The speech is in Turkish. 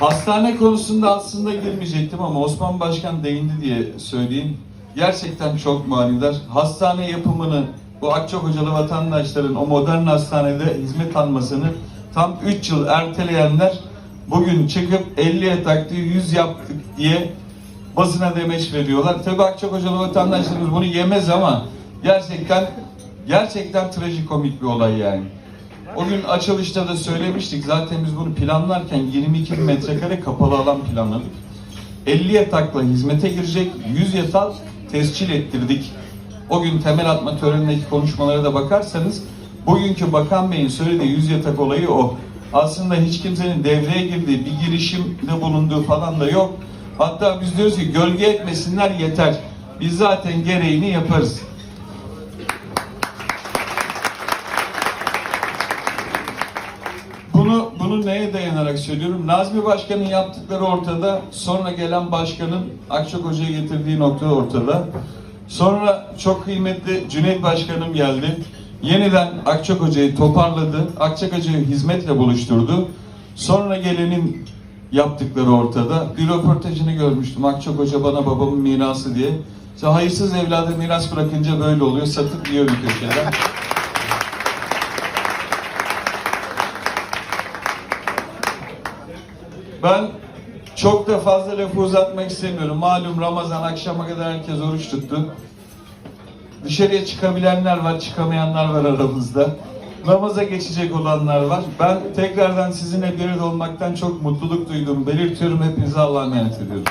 Hastane konusunda aslında girmeyecektim ama Osman Başkan değindi diye söyleyeyim. Gerçekten çok manidar. Hastane yapımını bu Akçakocalı vatandaşların o modern hastanede hizmet almasını tam 3 yıl erteleyenler bugün çıkıp 50 yataklı 100 yaptık diye basına demeç veriyorlar. Tabii Akçakocalı vatandaşlarımız bunu yemez ama gerçekten gerçekten trajikomik bir olay yani. O gün açılışta da söylemiştik. Zaten biz bunu planlarken 22 bin metrekare kapalı alan planladık. 50 yatakla hizmete girecek, 100 yatak tescil ettirdik. O gün temel atma törenindeki konuşmalara da bakarsanız bugünkü Bakan Bey'in söylediği 100 yatak olayı o. Aslında hiç kimsenin devreye girdiği, bir girişimde bulunduğu falan da yok. Hatta biz diyoruz ki gölge etmesinler yeter. Biz zaten gereğini yaparız. Bunu neye dayanarak söylüyorum? Nazmi Başkan'ın yaptıkları ortada. Sonra gelen başkanın Akçakoca'ya getirdiği nokta ortada. Sonra çok kıymetli Cüneyt Başkanım geldi. Yeniden Akçakoca'yı toparladı. Akçakoca'yı hizmetle buluşturdu. Sonra gelenin yaptıkları ortada. Bir röportajını görmüştüm. Akçakoca bana babamın mirası diye. İşte hayırsız evladı miras bırakınca böyle oluyor. Satıp yiyor bir köşeden. Ben çok da fazla lafı uzatmak istemiyorum. Malum Ramazan akşama kadar herkes oruç tuttu. Dışarıya çıkabilenler var, çıkamayanlar var aramızda. Namaza geçecek olanlar var. Ben tekrardan sizinle bir olmaktan çok mutluluk duydum. Belirtiyorum hepinize Allah'a emanet ediyorum.